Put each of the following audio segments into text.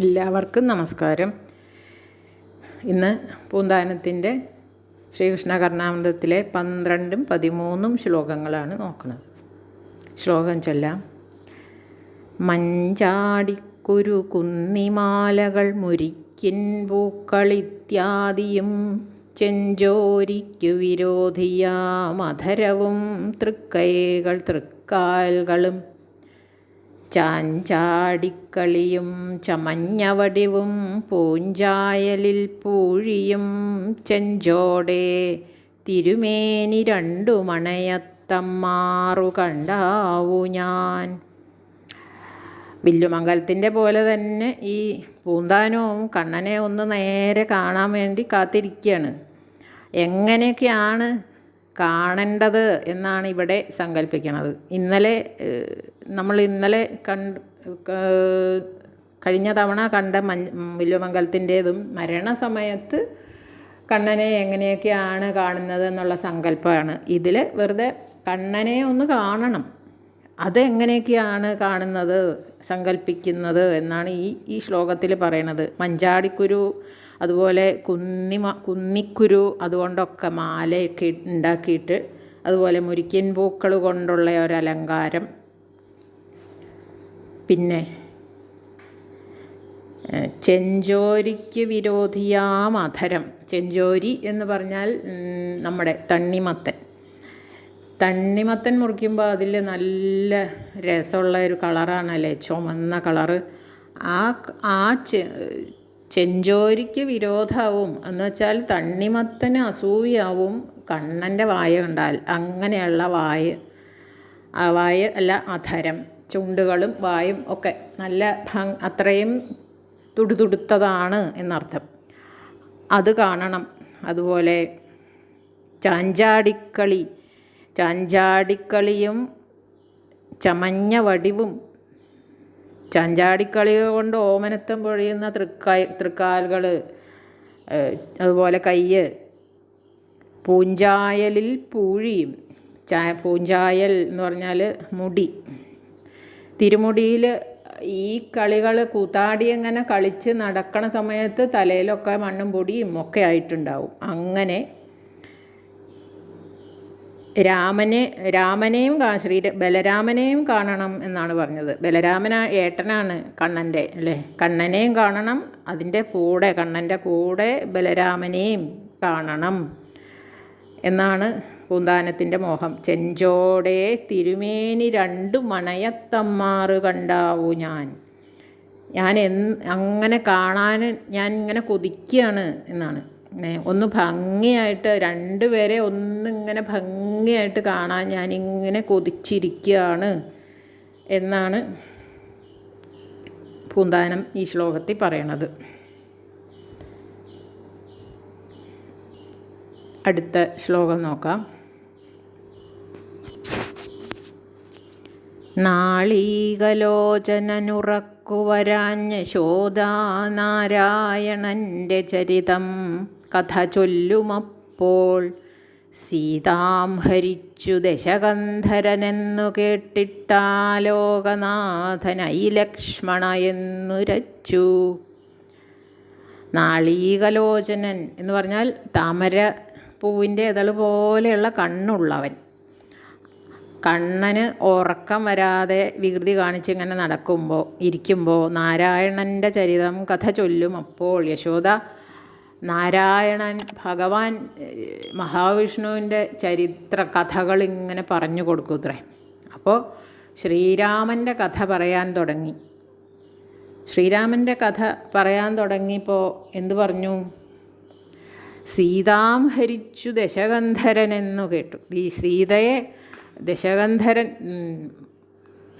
എല്ലാവർക്കും നമസ്കാരം. ഇന്ന് പൂന്താനത്തിന്റെ ശ്രീകൃഷ്ണ കർണാമൃതത്തിലെ പന്ത്രണ്ടും പതിമൂന്നും ശ്ലോകങ്ങളാണ് നോക്കുന്നത്. ശ്ലോകം ചൊല്ലാം. മഞ്ചാടിക്കുരു കുന്നിമാലകൾ മുരിക്കിൻ പൂക്കളിത്യാദിയും ചെഞ്ചോരിക്കു വിരോധിയാമധരവും തൃക്കൈകൾ തൃക്കാൽകളും ചാഞ്ചാടിക്കളിയും ചമഞ്ഞവടിവും പൂഞ്ചായലിൽ പൂഴിയും ചെഞ്ചോടെ തിരുമേനി രണ്ടു മണയത്തമ്മാറു കണ്ടാവു ഞാൻ. വില്ലുമംഗലത്തിന്റെ പോലെ തന്നെ ഈ പൂന്താനവും കണ്ണനെ ഒന്ന് നേരെ കാണാൻ വേണ്ടി കാത്തിരിക്കുകയാണ്. എങ്ങനെയൊക്കെയാണ് കാണേണ്ടത് എന്നാണ് ഇവിടെ സങ്കല്പിക്കുന്നത് ഇന്നലെ നമ്മൾ ഇന്നലെ കണ്ട് കഴിഞ്ഞ തവണ കണ്ട മൻ വില്ലുമംഗലത്തിന്റേതും മരണസമയത്ത് കണ്ണനെ എങ്ങനെയൊക്കെയാണ് കാണുന്നത് എന്നുള്ള സങ്കല്പമാണ്. ഇതിൽ വെറുതെ കണ്ണനെ ഒന്ന് കാണണം. അതെങ്ങനെയൊക്കെയാണ് കാണുന്നത് സങ്കല്പിക്കുന്നത് എന്നാണ് ഈ ഈ ശ്ലോകത്തിൽ പറയണത്. മഞ്ചാടിക്കുരു അതുപോലെ കുന്നി കുന്നിക്കുരു അതുകൊണ്ടൊക്കെ മാലയൊക്കെ ഉണ്ടാക്കിയിട്ട് അതുപോലെ മുരിക്കൻ പൂക്കൾ കൊണ്ടുള്ള ഒരലങ്കാരം. പിന്നെ ചെഞ്ചോരിക്ക് വിരോധിയാം അധരം ചെഞ്ചോരി എന്ന് പറഞ്ഞാൽ നമ്മുടെ തണ്ണിമത്തൻ. തണ്ണിമത്തൻ മുറിക്കുമ്പോൾ അതിൽ നല്ല രസമുള്ള ഒരു കളറാണല്ലേ? ചുമന്ന കളറ്. ആ ആ ചെഞ്ചോരിക്ക് വിരോധാവും. എന്ന് വെച്ചാൽ തണ്ണിമത്തന് അസൂയാവും കണ്ണന്റെ വായ കണ്ടാൽ. അങ്ങനെയുള്ള വായ വായ അല്ല അധരം. ചുണ്ടുകളും വായും ഒക്കെ നല്ല ഭംഗ് അത്രയും തുടുതുടുത്തതാണ് എന്നർത്ഥം. അത് കാണണം. അതുപോലെ ചാഞ്ചാടിക്കളി ചാഞ്ചാടിക്കളിയും ചമഞ്ഞ വടിവും ചാഞ്ചാടിക്കളി കൊണ്ട് ഓമനത്തം പൊഴിയുന്ന തൃക്കായ് തൃക്കാലുകൾ അതുപോലെ കയ്യ്. പൂഞ്ചായലിൽ പൂഴിയും. ചാ പൂഞ്ചായൽ എന്ന് പറഞ്ഞാൽ മുടി. തിരുമുടിയിൽ ഈ കളികൾ കൂത്താടി അങ്ങനെ കളിച്ച് നടക്കണ സമയത്ത് തലയിലൊക്കെ മണ്ണും പൊടിയും ഒക്കെ ആയിട്ടുണ്ടാവും. അങ്ങനെ രാമനെ രാമനെയും ശ്രീ ബലരാമനെയും കാണണം എന്നാണ് പറഞ്ഞത്. ബലരാമന ഏട്ടനാണ് കണ്ണന്റെ അല്ലേ? കണ്ണനെയും കാണണം അതിന്റെ കൂടെ കണ്ണന്റെ കൂടെ ബലരാമനെയും കാണണം എന്നാണ് പൂന്താനത്തിന്റെ മോഹം. ചെഞ്ചോടെ തിരുമേനി രണ്ടു മണയത്തമ്മാറ് കണ്ടാവൂ ഞാൻ. ഞാൻ അങ്ങനെ കാണാൻ ഞാൻ ഇങ്ങനെ കൊതിക്കുകയാണ് എന്നാണ്. ഒന്ന് ഭംഗിയായിട്ട് രണ്ടുപേരെ ഒന്നിങ്ങനെ ഭംഗിയായിട്ട് കാണാൻ ഞാനിങ്ങനെ കൊതിച്ചിരിക്കുകയാണ് എന്നാണ് പൂന്താനം ഈ ശ്ലോകത്തിൽ പറയണത്. അടുത്ത ശ്ലോകം നോക്കാം. നാളീകലോചനനുറക്കുവരാഞ്ഞ ശോധാനാരായണന്റെ ചരിതം കഥ ചൊല്ലുമപ്പോൾ സീതാം ഹരിച്ചു ദശകന്ധരനെന്നു കേട്ടിട്ടാലോകനാഥനൈ ലക്ഷ്മണ എന്നുരച്ചു നാളീകലോചനൻ എന്ന് പറഞ്ഞാൽ താമര പൂവിന്റെ ഇതൾ പോലെയുള്ള കണ്ണുള്ളവൻ. കണ്ണന് ഉറക്കം വരാതെ വികൃതി കാണിച്ചിങ്ങനെ നടക്കുമ്പോൾ ഇരിക്കുമ്പോൾ നാരായണന്റെ ചരിതം കഥ ചൊല്ലും അപ്പോൾ യശോദ നാരായണൻ ഭഗവാൻ മഹാവിഷ്ണുവിന്റെ ചരിത്ര കഥകൾ ഇങ്ങനെ പറഞ്ഞു കൊടുക്കൂത്രേ. അപ്പോൾ ശ്രീരാമന്റെ കഥ പറയാൻ തുടങ്ങി. ശ്രീരാമന്റെ കഥ പറയാൻ തുടങ്ങിയപ്പോൾ എന്തു പറഞ്ഞു? സീതാം ഹരിച്ചു ദശകന്ധരനെന്നു കേട്ടു. ഈ സീതയെ ദശഗന്ധരൻ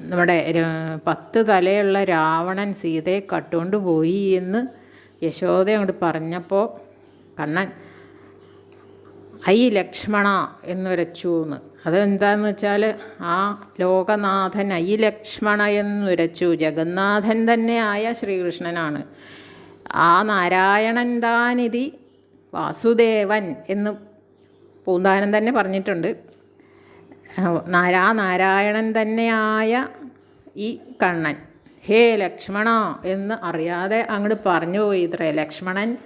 നമ്മുടെ പത്ത് തലയുള്ള രാവണൻ സീതയെ കട്ടുകൊണ്ട് പോയി എന്ന് യശോദ അങ്ങോട്ട് പറഞ്ഞപ്പോൾ കണ്ണൻ ഐ ലക്ഷ്മണ എന്ന് എന്നുരച്ചു എന്ന് അതെന്താന്ന് വെച്ചാൽ ആ ലോകനാഥൻ ഐ ലക്ഷ്മണ എന്ന് എന്നുരച്ചു. ജഗന്നാഥൻ ആയ ശ്രീകൃഷ്ണനാണ്. ആ നാരായണൻ താനിതി വാസുദേവൻ എന്ന് പൂന്താനം തന്നെ പറഞ്ഞിട്ടുണ്ട്. നാരാ നാരായണൻ തന്നെയായ ഈ കണ്ണൻ. ഹേ ലക്ഷ്മണ എന്ന് അറിയാതെ അങ്ങോട്ട് പറഞ്ഞു പോയി ഇത്രേ. ലക്ഷ്മണൻ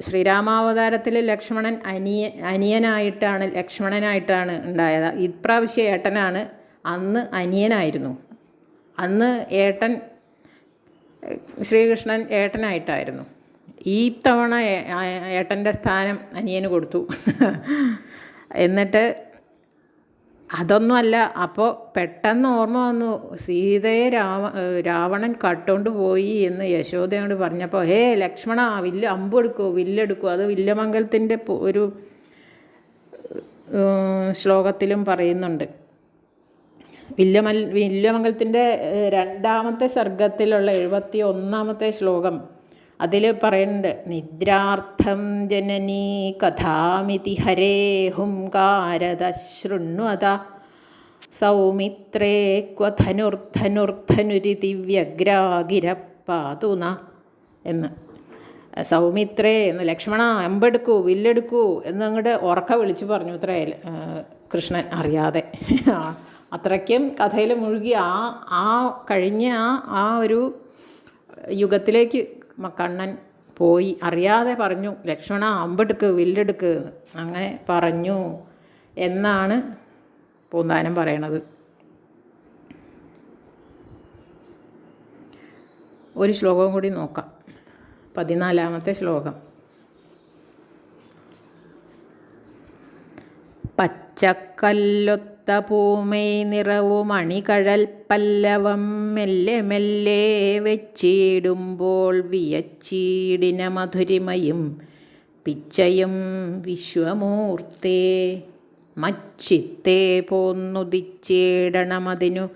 ശ്രീരാമാവതാരത്തിൽ ലക്ഷ്മണൻ അനിയ അനിയനായിട്ടാണ് ലക്ഷ്മണനായിട്ടാണ് ഉണ്ടായത്. ഇപ്രാവശ്യം ഏട്ടനാണ്. അന്ന് അനിയനായിരുന്നു. അന്ന് ഏട്ടൻ ശ്രീകൃഷ്ണൻ ഏട്ടനായിട്ടായിരുന്നു. ഈ തവണ ഏട്ടന്റെ സ്ഥാനം അനിയന് കൊടുത്തു. എന്നിട്ട് അതൊന്നുമല്ല. അപ്പോൾ പെട്ടെന്ന് ഓർമ്മ വന്നു. സീതയെ രാവ രാവണൻ കട്ടുകൊണ്ട് പോയി എന്ന് യശോദയോട് പറഞ്ഞപ്പോൾ ഹേ ലക്ഷ്മണ വില്ല് അമ്പെടുക്കൂ വില്ലെടുക്കൂ അത് വില്ലമംഗലത്തിന്റെ ഒരു ശ്ലോകത്തിലും പറയുന്നുണ്ട്. വില്ലമൽ വില്യമംഗലത്തിന്റെ രണ്ടാമത്തെ സർഗത്തിലുള്ള എഴുപത്തി ഒന്നാമത്തെ ശ്ലോകം അതിൽ പറയുന്നുണ്ട് നിദ്രാർത്ഥം ജനനീ കഥാമിതി ഹരേ ഹുംകാരത ശൃണ്വത സൗമിത്രേ ക്വ ധനുർധനുർധനുരിതി വ്യഗ്രാഗിരപ്പാതുന എന്ന്. സൗമിത്രേ എന്ന് ലക്ഷ്മണ അമ്പെടുക്കൂ വില്ലെടുക്കൂ എന്നങ്ങോട്ട് ഉറക്ക വിളിച്ചു പറഞ്ഞു അത്രേ കൃഷ്ണൻ അറിയാതെ. അത്രയ്ക്കും കഥയിൽ മുഴുകി ആ ആ കഴിഞ്ഞ ആ ആ ഒരു യുഗത്തിലേക്ക് കണ്ണൻ പോയി അറിയാതെ പറഞ്ഞു ലക്ഷ്മണ അമ്പെടുക്ക് വില്ലെടുക്ക് അങ്ങനെ പറഞ്ഞു എന്നാണ് പൂന്താനം പറയണത്. ഒരു ശ്ലോകവും കൂടി നോക്കാം. പതിനാലാമത്തെ ശ്ലോകം. പച്ചക്കല്ലൊത്ത പൂമൈ നിറവും അണികഴൽ പല്ലവം മെല്ലെ മെല്ലെ വെച്ചിടുമ്പോൾ വിയച്ചീടിന മധുരിമയും പിച്ചയും വിശ്വമൂർത്തേ. മച്ചിത്തേ പോന്നുദിച്ചേടണമതിനു.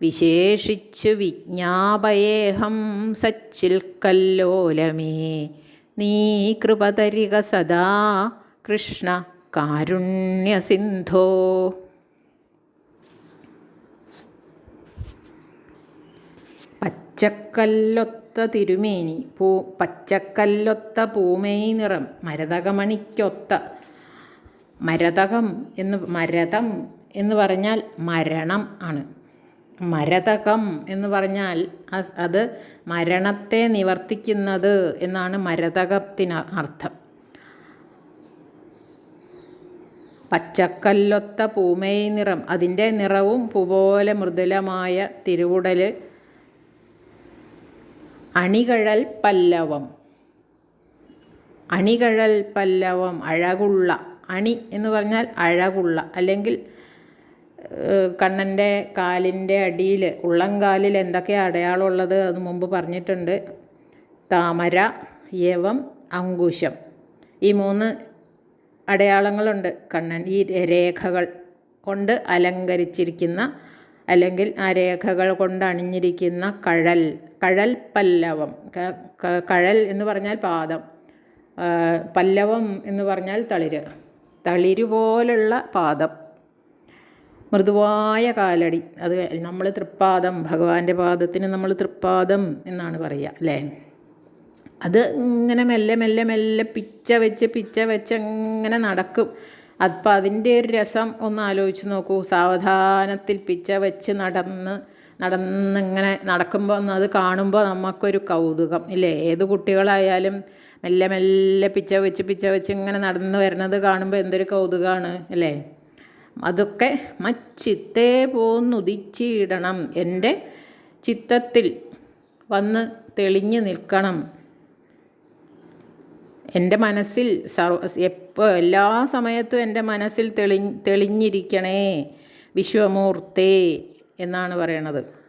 വിശേഷിച്ചു വിജ്ഞാപയേഹം സച്ചിൽ കല്ലോലമേ. നീ കൃപതരിക സദാ കൃഷ്ണ കാരുണ്യസിന്ധോ. പച്ചക്കല്ലൊത്ത തിരുമേനി പൂ പച്ചക്കല്ലൊത്ത പൂമേനി നിറം മരതകമണിക്കൊത്ത. മരതകം എന്ന് മരതം എന്ന് പറഞ്ഞാൽ മരണം ആണ്. മരതകം എന്ന് പറഞ്ഞാൽ അത് മരണത്തെ നിവർത്തിക്കുന്നത് എന്നാണ് മരതകത്തിന് അർത്ഥം. പച്ചക്കല്ലൊത്ത പൂമേ നിറം അതിന്റെ നിറവും പൂപോലെ മൃദുലമായ തിരുവുടൽ അണികഴൽ പല്ലവം. അണികഴൽ പല്ലവം അഴകുള്ള. അണി എന്ന് പറഞ്ഞാൽ അഴകുള്ള. അല്ലെങ്കിൽ കണ്ണന്റെ കാലിന്റെ അടിയിൽ ഉള്ളംകാലിൽ എന്തൊക്കെ അടയാളമുള്ളത് അത് മുമ്പ് പറഞ്ഞിട്ടുണ്ട്. താമര യവം അങ്കുശം. ഈ മൂന്ന് അടയാളങ്ങളുണ്ട് കണ്ണൻ. ഈ രേഖകൾ കൊണ്ട് അലങ്കരിച്ചിരിക്കുന്ന അല്ലെങ്കിൽ ആ രേഖകൾ കൊണ്ട് അണിഞ്ഞിരിക്കുന്ന കഴൽ. കഴൽ പല്ലവം കഴൽ എന്ന് പറഞ്ഞാൽ പാദം. പല്ലവം എന്ന് പറഞ്ഞാൽ തളിര്. തളിര് പോലുള്ള പാദം. മൃദുവായ കാലടി. അത് നമ്മൾ തൃപ്പാദം ഭഗവാന്റെ പാദത്തിന് നമ്മൾ തൃപ്പാദം എന്നാണ് പറയുക അല്ലേ? അത് ഇങ്ങനെ മെല്ലെ മെല്ലെ മെല്ലെ പിച്ച വെച്ച് പിച്ച വെച്ച് അങ്ങനെ നടക്കും. അപ്പം അതിന്റെ ഒരു രസം ഒന്ന് ആലോചിച്ച് നോക്കൂ. സാവധാനത്തിൽ പിച്ച വെച്ച് നടന്ന് നടന്നിങ്ങനെ നടക്കുമ്പോൾ അത് കാണുമ്പോൾ നമുക്കൊരു കൗതുകം. ഇല്ലേ? ഏത് കുട്ടികളായാലും മെല്ലെ മെല്ലെ പിച്ച വെച്ച് പിച്ച വെച്ച് ഇങ്ങനെ നടന്ന് വരുന്നത് കാണുമ്പോൾ എന്തൊരു കൗതുകമാണ് അല്ലേ? അതൊക്കെ മച്ചിത്തേ പോന്നുദിച്ചിടണം എന്റെ ചിത്തത്തിൽ വന്ന് തെളിഞ്ഞു നിൽക്കണം. എന്റെ മനസ്സിൽ സർവ എപ്പോൾ എല്ലാ സമയത്തും എന്റെ മനസ്സിൽ തെളി തെളിഞ്ഞിരിക്കണേ. വിശ്വമൂർത്തേ എന്നാണ് പറയണത്.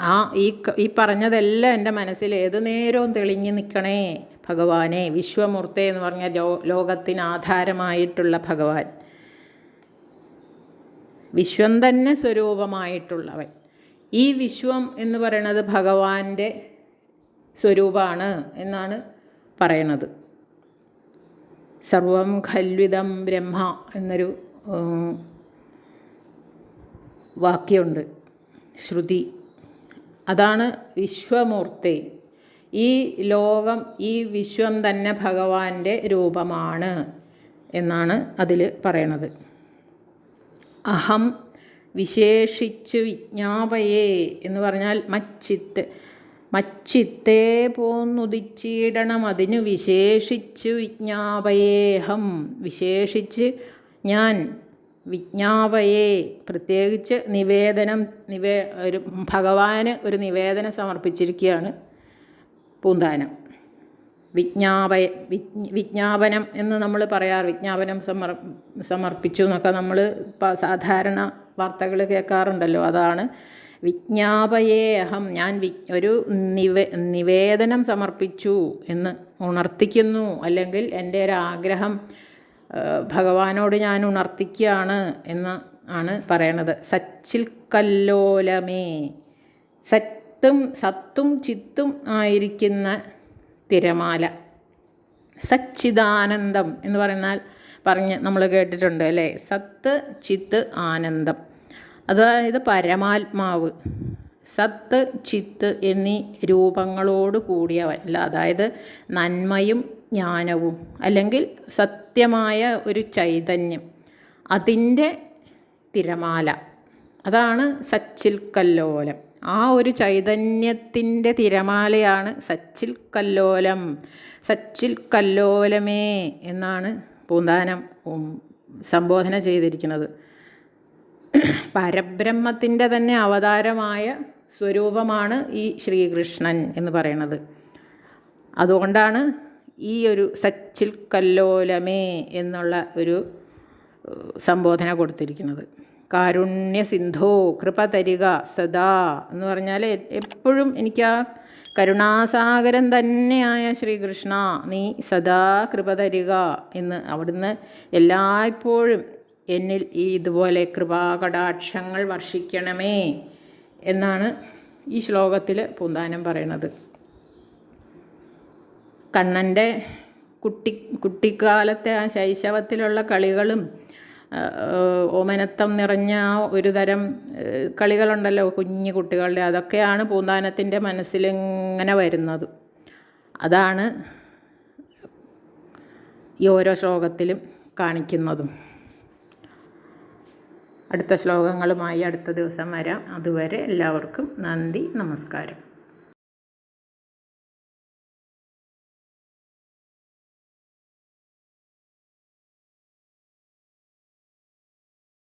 ആ ഈ ഈ പറഞ്ഞതെല്ലാം എന്റെ മനസ്സിൽ ഏത് നേരവും തെളിഞ്ഞു നിൽക്കണേ ഭഗവാനെ വിശ്വമൂർത്തേ എന്ന് പറഞ്ഞ ലോ ലോകത്തിന് ആധാരമായിട്ടുള്ള ഭഗവാൻ. വിശ്വം തന്നെ സ്വരൂപമായിട്ടുള്ളവൻ. ഈ വിശ്വം എന്ന് പറയണത് ഭഗവാന്റെ സ്വരൂപമാണ് എന്നാണ് പറയണത്. സർവം ഖൽവിതം ബ്രഹ്മ എന്നൊരു വാക്യമുണ്ട്. ശ്രുതി. അതാണ് വിശ്വമൂർത്തി. ഈ ലോകം ഈ വിശ്വം തന്നെ ഭഗവാന്റെ രൂപമാണ് എന്നാണ് അതിൽ പറയണത്. അഹം വിശേഷിച്ച് വിജ്ഞാപയേ എന്ന് പറഞ്ഞാൽ മച്ചിത്ത് മച്ചിത്തേ പോന്നുദിച്ചിടണം അതിന് വിശേഷിച്ചു വിജ്ഞാപയേഹം. വിശേഷിച്ച് ഞാൻ വിജ്ഞാപയെ പ്രത്യേകിച്ച് നിവേദനം നിവേ ഒരു ഭഗവാന് ഒരു നിവേദനം സമർപ്പിച്ചിരിക്കുകയാണ് പൂന്താനം. വിജ്ഞാപയ വിജ്ഞാപനം എന്ന് നമ്മൾ പറയാറ് വിജ്ഞാപനം സമർ സമർപ്പിച്ചു എന്നൊക്കെ നമ്മൾ സാധാരണ വാർത്തകൾ കേൾക്കാറുണ്ടല്ലോ. അതാണ് വിജ്ഞാപയേ അഹം ഞാൻ വി ഒരു നിവേ നിവേദനം സമർപ്പിച്ചു എന്ന് ഉണർത്തിക്കുന്നു. അല്ലെങ്കിൽ എന്റെ ഒരു ആഗ്രഹം ഭഗവാനോട് ഞാൻ ഉണർത്തിക്കുകയാണ് എന്ന് ആണ് പറയണത്. സച്ചിൽ കല്ലോലമേ. സത്തും സത്തും ചിത്തും ആയിരിക്കുന്ന തിരമാല. സച്ചിദാനന്ദം എന്ന് പറഞ്ഞാൽ പറഞ്ഞ് നമ്മൾ കേട്ടിട്ടുണ്ട് അല്ലേ? സത്ത് ചിത്ത് ആനന്ദം. അതായത് പരമാത്മാവ്. സത്ത് ചിത്ത് എന്നീ രൂപങ്ങളോട് കൂടിയവല്ല അതായത് നന്മയും ജ്ഞാനവും അല്ലെങ്കിൽ സത്യമായ ഒരു ചൈതന്യം അതിന്റെ തിരമാല. അതാണ് സച്ചിൽ കല്ലോലം. ആ ഒരു ചൈതന്യത്തിന്റെ തിരമാലയാണ് സച്ചിൽ കല്ലോലം. സച്ചിൽ കല്ലോലമേ എന്നാണ് പൂന്താനം സംബോധന ചെയ്തിരിക്കുന്നത്. പരബ്രഹ്മത്തിന്റെ തന്നെ അവതാരമായ സ്വരൂപമാണ് ഈ ശ്രീകൃഷ്ണൻ എന്ന് പറയുന്നത്. അതുകൊണ്ടാണ് ഈ ഒരു സച്ചിൽ കല്ലോലമേ എന്നുള്ള ഒരു സംബോധന കൊടുത്തിരിക്കുന്നത്. കാരുണ്യ സിന്ധോ കൃപ തരിക സദാ എന്ന് പറഞ്ഞാൽ എപ്പോഴും എനിക്ക് ആ കരുണാസാഗരം തന്നെയായ ശ്രീകൃഷ്ണ നീ സദാ കൃപ തരിക എന്ന് അവിടുന്ന് എല്ലായ്പ്പോഴും എന്നിൽ ഈ ഇതുപോലെ കൃപാകടാക്ഷങ്ങൾ വർഷിക്കണമേ എന്നാണ് ഈ ശ്ലോകത്തിൽ പൂന്താനം പറയണത്. കണ്ണന്റെ കുട്ടി കുട്ടിക്കാലത്തെ ആ ശൈശവത്തിലുള്ള കളികളും ഓമനത്വം നിറഞ്ഞ ഒരു തരം കളികളുണ്ടല്ലോ കുഞ്ഞു കുട്ടികളുടെ അതൊക്കെയാണ് പൂന്താനത്തിന്റെ മനസ്സിലിങ്ങനെ വരുന്നത്. അതാണ് ഈ ഓരോ ശ്ലോകത്തിലും കാണിക്കുന്നതും. അടുത്ത ശ്ലോകങ്ങളുമായി അടുത്ത ദിവസം വരാം. അതുവരെ എല്ലാവർക്കും നന്ദി നമസ്കാരം.